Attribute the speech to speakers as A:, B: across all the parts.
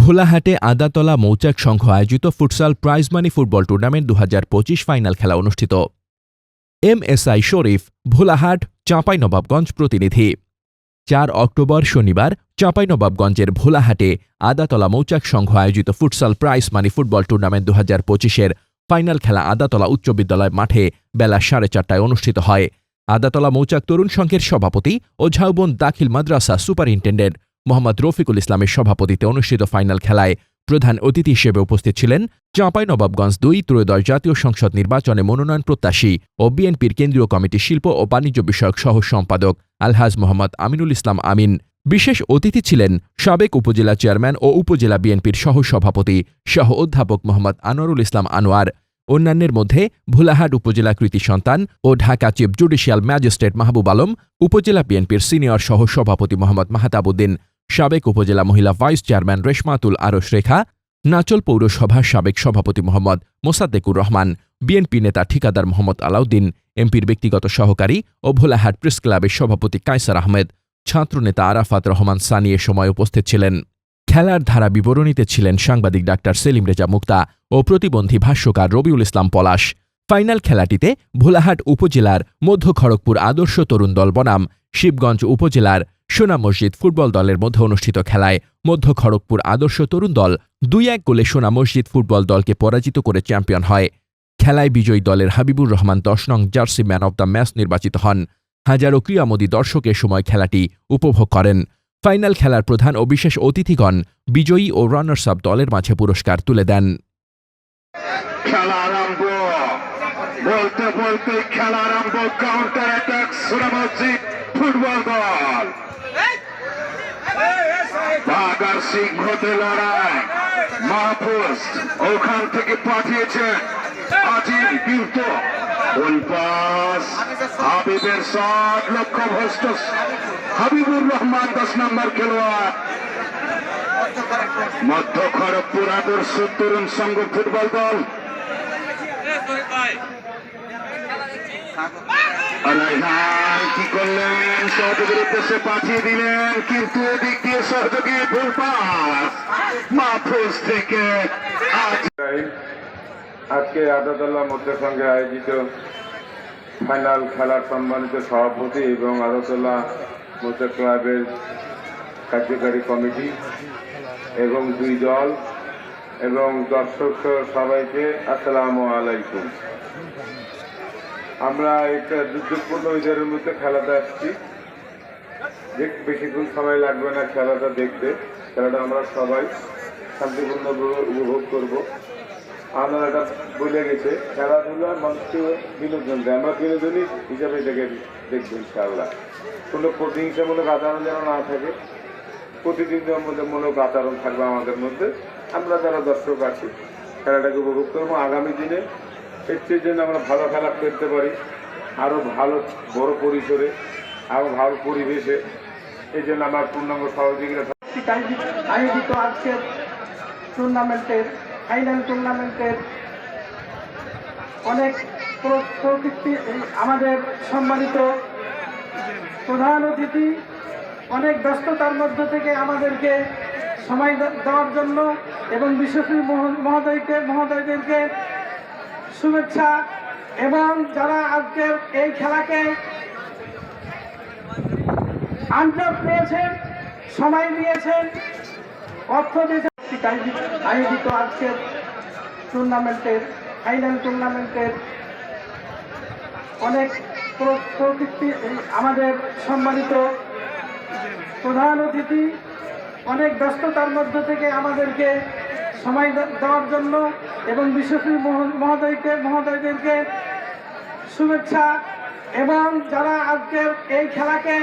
A: ভোলাহাটে আদাতলা মৌচাক সংঘ আয়োজিত futsal prize money football tournament দু ফাইনাল খেলা অনুষ্ঠিত M S I Sharif Bholahat Chapainawabganj প্রতিনিধি চার অক্টোবর শনিবার চাঁপাইনবাবগঞ্জের ভোলাহাটে আদাতলা মৌচাক সংঘ আয়োজিত futsal prize money football tournament দু হাজার পঁচিশের ফাইনাল খেলা আদাতলা উচ্চ বিদ্যালয় মাঠে বেলা সাড়ে চারটায় অনুষ্ঠিত হয় আদাতলা মৌচাক তরুণ সংঘের সভাপতি ও ঝাউবন দাখিল মাদ্রাসা সুপারিনটেন্ডেন্ট মোহাম্মদ রফিকুল ইসলামের সভাপতিতে অনুষ্ঠিত ফাইনাল খেলায় প্রধান অতিথি হিসেবে উপস্থিত ছিলেন নবাবগঞ্জ দুই ত্রয়োদশ জাতীয় সংসদ নির্বাচনে মনোনয়ন প্রত্যাশী ও বিএনপির কেন্দ্রীয় কমিটির শিল্প ও বাণিজ্য বিষয়ক সহ সম্পাদক আলহাজ মোহাম্মদ আমিনুল ইসলাম আমিন বিশেষ অতিথি ছিলেন সাবেক উপজেলা চেয়ারম্যান ও উপজেলা বিএনপির সহ সভাপতি সহ অধ্যাপক মোহাম্মদ আনোয়ারুল ইসলাম আনোয়ার অন্যান্যের মধ্যে ভোলাহাট উপজেলা কৃতি সন্তান ও Dhaka chief judicial magistrate Mahbub Alam উপজেলা বিএনপির সিনিয়র সহ সভাপতি মোহাম্মদ মাহতাবুদ্দিন সাবেক উপজেলা মহিলা ভাইস চেয়ারম্যান রেশমাতুল আরশ রেখা নাচল পৌরসভার সাবেক সভাপতি মোহাম্মদ মোসাদ্দেকুর রহমান বিএনপি নেতা ঠিকাদার মোহাম্মদ আলাউদ্দিন এমপির ব্যক্তিগত সহকারী ও ভোলাহাট প্রেস ক্লাবের সভাপতি কায়সার আহমেদ ছাত্রনেতা আরাফাত রহমান সানি এ সময় উপস্থিত ছিলেন খেলার ধারা বিবরণীতে ছিলেন সাংবাদিক ডাক্তার সেলিম রেজা মুক্তা ও প্রতিবন্ধী ভাষ্যকার রবিউল ইসলাম পলাশ ফাইনাল খেলাটিতে ভোলাহাট উপজেলার মধ্য খড়গপুর আদর্শ তরুণ দল বনাম শিবগঞ্জ উপজেলার সোনা মসজিদ ফুটবল দলের মধ্যে অনুষ্ঠিত খেলায় মধ্য খড়গপুর আদর্শ তরুণ দল দুই এক গোলে সোনা মসজিদ ফুটবল দলকে পরাজিত করে চ্যাম্পিয়ন হয় খেলায় বিজয়ী দলের হাবিবুর রহমান দশ নং jersey man of the match নির্বাচিত হন হাজারো ক্রীড়ামোদী দর্শকের সময় খেলাটি উপভোগ করেন ফাইনাল খেলার প্রধান ও বিশেষ অতিথিগণ বিজয়ী ও রানার্স আপ দলের মাঝে পুরস্কার তুলে দেন
B: খেলা আরম্ভ বলতে বলতে খেলা আরম্ভ কাউন্টার অ্যাটাক সুরা মসজিদ ফুটবল দল ঢাকার সিংহতে লড়াই মাহফুজ ওখান থেকে পাঠিয়েছেন আজিম কিন্তু বলপাস হাবিবের ষাট লক্ষ ভ্রষ্ট হাবিবুর রহমান দশ নম্বর খেলোয়াড় মধ্য খড়গপুর আদর্শ তরুণ সংঘ ফুটবল দল আজকে আদাদাল্লাহ
C: মধ্যের সঙ্গে আয়োজিত ফাইনাল খেলার সম্মানিত সভাপতি এবং আদাতলা মধ্যে ক্লাবের কার্যকারী কমিটি এবং দুই দল এবং দর্শক সবাইকে আসসালামু আলাইকুম আমরা একটা দুর্যোগপূর্ণ বিচারের মধ্যে খেলাতে আসছি বেশিক্ষণ সময় লাগবে না খেলাটা দেখতে খেলাটা আমরা সবাই শান্তিপূর্ণ উপভোগ করব আমরা এটা বলে গেছে খেলাধুলা মানুষকে বিনোদন দেয় আমরা বিনোদনী হিসাবে দেখে দেখবো ইনশাআল্লাহ কোনো প্রতিহিংসামূলক আচরণ যেন না থাকে প্রতিদ্বন্দ্বিতামূলক আচরণ থাকবে আমাদের মধ্যে আমরা যারা দর্শক আছি খেলাটাকে উপভোগ করবো আগামী দিনে এর জন্য আমরা ভালো খেলা করতে পারি আরও ভালো বড় পরিসরে আরও ভালো পরিবেশে এই জন্য আমার পূর্ণাঙ্গ সহযোগীরা
D: আয়োজিত আজকের টুর্নামেন্টের ফাইনাল টুর্নামেন্টের অনেক প্রকৃতি আমাদের সম্মানিত প্রধান অতিথি অনেক ব্যস্ততার মধ্য থেকে আমাদেরকে সময় দেওয়ার জন্য এবং বিশ্বশ্রী মহোদয়কে মহোদয়দেরকে শুভেচ্ছা এবং যারা আজকে এই খেলাকে আন্তর করেছেন সময় দিয়েছেন অর্থ দিয়েছেন আয়োজিত আজকের টুর্নামেন্টের ফাইনাল টুর্নামেন্টের অনেক প্রকৃতি আমাদের সম্মানিত প্রধান অতিথি অনেক ব্যস্ততার মধ্য থেকে আমাদেরকে সময় দেওয়ার জন্য এবং বিশ্বশ্রী মহোদয়কে মহোদয়দেরকে শুভেচ্ছা এবং যারা আজকের এই খেলাকে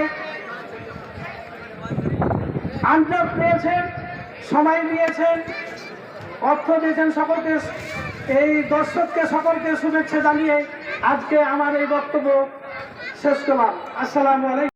D: আন্তর পেয়েছেন সময় দিয়েছেন অর্থ দিয়েছেন সকলকে এই দর্শককে সকলকে শুভেচ্ছা জানিয়ে আজকে আমার এই বক্তব্য শেষ করলাম আসসালামু আলাইকুম